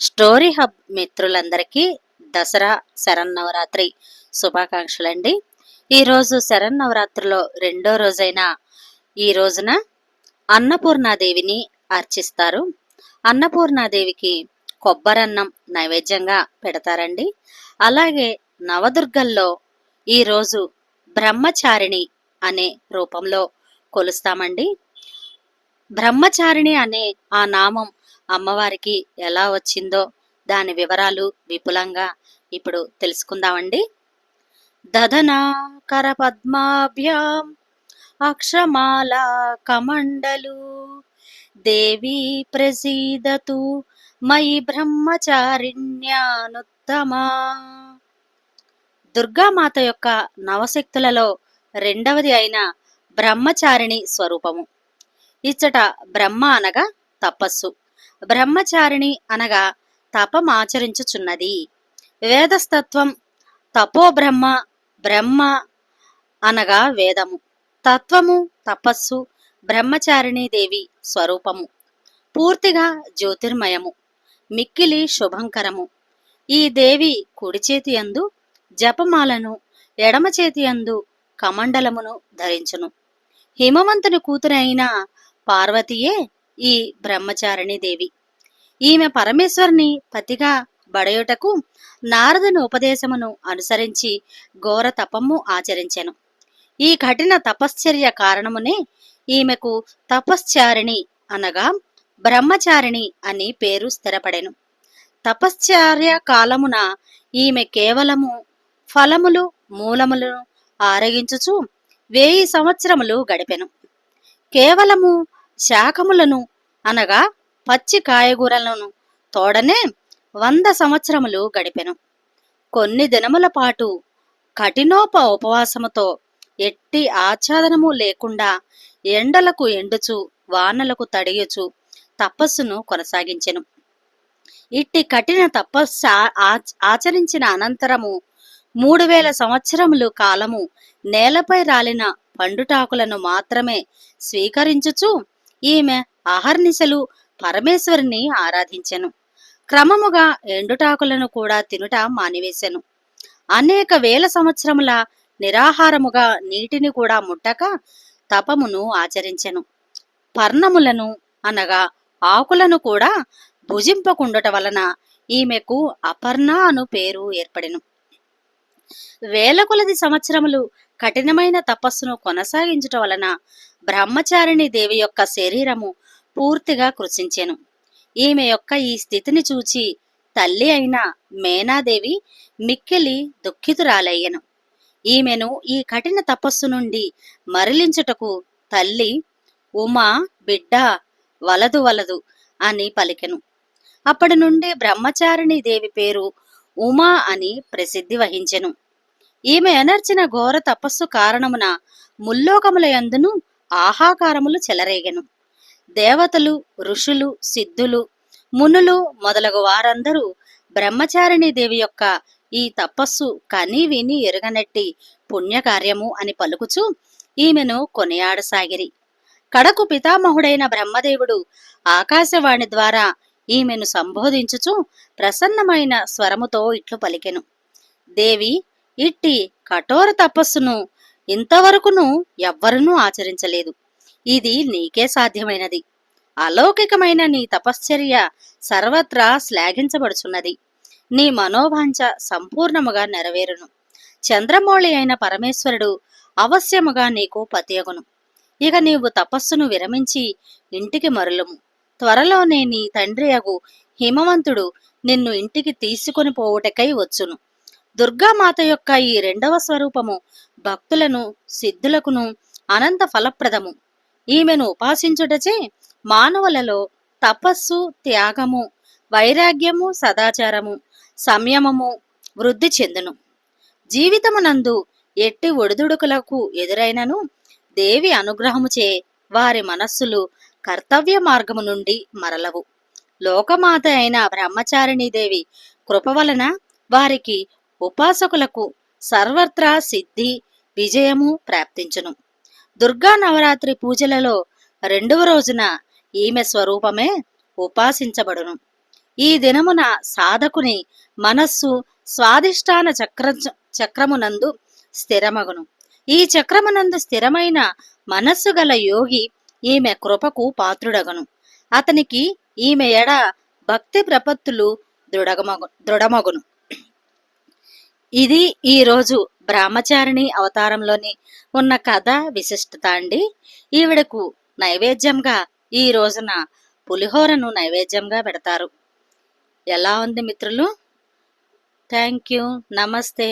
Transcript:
Story hub మిత్రులందరికీ దసరా శరన్నవరాత్రి శుభాకాంక్షలండి. ఈరోజు శరన్నవరాత్రిలో రెండో రోజైన ఈ రోజున అన్నపూర్ణాదేవిని అర్చిస్తారు. అన్నపూర్ణాదేవికి కొబ్బరన్నం నైవేద్యంగా పెడతారండి. అలాగే నవదుర్గల్లో ఈరోజు బ్రహ్మచారిణి అనే రూపంలో కొలుస్తామండి. బ్రహ్మచారిణి అనే ఆ నామం అమ్మవారికి ఎలా వచ్చిందో దాని వివరాలు విపులంగా ఇప్పుడు తెలుసుకుందామండి. దధనాకర కరపద్మాభ్యాం అక్షమాల కమండలు దేవి ప్రసీదతు మయి బ్రహ్మచారిణ్యానుత్తమా. దుర్గామాత యొక్క నవశక్తులలో రెండవది అయిన బ్రహ్మచారిణి స్వరూపము. ఇచ్చట బ్రహ్మ అనగా తపస్సు. బ్రహ్మచారిణి అనగా తపమాచరించుచున్నది వేదస్తత్వం తపో బ్రహ్మ బ్రహ్మ అనగా వేదము. తత్వము తపస్సు బ్రహ్మచారిణీ దేవి స్వరూపము. పూర్తిగా జ్యోతిర్మయము. మిక్కిలి శుభంకరము. ఈ దేవి కుడి చేతి యందు జపమాలను ఎడమ చేతి యందు కమండలమును ధరించును. హిమవంతుని కూతురైన పార్వతీయే ఈ బ్రహ్మచారిణి దేవి. ఈమె పరమేశ్వరుని పతిగా బడయుటకు నారదుని ఉపదేశమును అనుసరించి ఘోర తపము ఆచరించెను. ఈ కఠిన తపశ్చర్య కారణమునే ఈమెకు తపశ్చారిణి అనగా బ్రహ్మచారిణి అని పేరు స్థిరపడెను. తపశ్చార్య కాలమున ఈమె కేవలము ఫలములు మూలములను ఆరగించుచు వేయి సంవత్సరములు గడిపెను. కేవలము శాఖములను అనగా పచ్చి కాయగూరలను తోడనే వంద సంవత్సరములు గడిపెను. కొన్ని దినముల పాటు కఠినోప ఉపవాసముతో ఎట్టి ఆచ్ఛాదనము లేకుండా ఎండలకు ఎండుచు వానలకు తపస్సును కొనసాగించెను. ఇట్టి కఠిన తపస్సు ఆచరించిన అనంతరము మూడు వేల సంవత్సరములు కాలము నేలపై రాలిన పండుటాకులను మాత్రమే స్వీకరించుచు ఈమె అహర్నిశలు పరమేశ్వరిని ఆరాధించెను. క్రమముగా ఎండుటాకులను కూడా తినుట మానివేశెను. అనేక వేల సంవత్సరముల నిరాహారముగా నీటిని కూడా ముట్టక తపమును ఆచరించెను. పర్ణములను అనగా ఆకులను కూడా భుజింపకుండుట వలన ఈమెకు అపర్ణ అను పేరు ఏర్పడెను. వేల కొలది సంవత్సరములు కఠినమైన తపస్సును కొనసాగించుట వలన బ్రహ్మచారిణి దేవి యొక్క శరీరము పూర్తిగా కృషించెను ఈమె యొక్క ఈ స్థితిని చూచి తల్లి అయిన మేనాదేవి మిక్కిలి దుఃఖితురాలయ్యను. ఈమెను ఈ కఠిన తపస్సు నుండి మరలించుటకు తల్లి ఉమా బిడ్డ వలదు వలదు అని పలికెను. అప్పటి నుండి బ్రహ్మచారిణి దేవి పేరు ఉమా అని ప్రసిద్ధి వహించెను. ఈమె ఎనర్చిన ఘోర తపస్సు కారణమున ముల్లోకముల యందును ఆహాకారములు చెలరేగెను. దేవతలు ఋషులు సిద్ధులు మునులు మొదలగు వారందరూ బ్రహ్మచారిణి దేవి యొక్క ఈ తపస్సు కని విని ఎరగనట్టి పుణ్యకార్యము అని పలుకుచూ ఈమెను కొనియాడసాగిరి. కడకు పితామహుడైన బ్రహ్మదేవుడు ఆకాశవాణి ద్వారా ఈమెను సంబోధించుచు ప్రసన్నమైన స్వరముతో ఇట్లు పలికెను. దేవి ఇట్టి కఠోర తపస్సును ఇంతవరకును ఎవ్వరునూ ఆచరించలేదు. ఇది నీకే సాధ్యమైనది. అలౌకికమైన నీ తపశ్చర్య సర్వత్రా శ్లాఘించబడుచున్నది. నీ మనోభాంచ సంపూర్ణముగా నెరవేరును. చంద్రమౌళి అయిన పరమేశ్వరుడు అవశ్యముగా నీకు పతియగును. ఇక నీవు తపస్సును విరమించి ఇంటికి మరులుము. త్వరలోనే నీ తండ్రి అగు హిమవంతుడు నిన్ను ఇంటికి తీసుకుని పోవుటకై వచ్చును. దుర్గామాత యొక్క ఈ రెండవ స్వరూపము భక్తులను సిద్ధులకును అనంత ఫలప్రదము. ఈమెను ఉపాసించుటచే మానవులలో తపస్సు త్యాగము వైరాగ్యము సదాచారము సంయమము వృద్ధి చెందును. జీవితమునందు ఎట్టి ఒడిదుడుకులకు ఎదురైనను దేవి అనుగ్రహముచే వారి మనస్సులు కర్తవ్య మార్గము నుండి మరలవు. లోకమాత అయిన బ్రహ్మచారిణీదేవి కృప వలన వారికి ఉపాసకులకు సర్వత్రా సిద్ధి విజయము ప్రాప్తించును. దుర్గా నవరాత్రి పూజలలో రెండవ రోజున ఈమె స్వరూపమే ఉపాసించబడును. ఈ దినమున సాధకుని మనస్సు స్వాధిష్టాన చక్ర చక్రమునందు స్థిరమగును. ఈ చక్రమునందు స్థిరమైన మనస్సు గల యోగి ఈమె కృపకు పాత్రుడగను. అతనికి ఈమె ఎడ భక్తి ప్రపత్తులు దృఢమగు దృఢమగును. ఇది ఈ రోజు బ్రహ్మచారిణి అవతారంలోని ఉన్న కథ విశిష్టత అండి. ఈవిడకు నైవేద్యంగా ఈ రోజున పులిహోరను నైవేద్యంగా పెడతారు. ఎలా ఉంది మిత్రులు? Thank you. నమస్తే.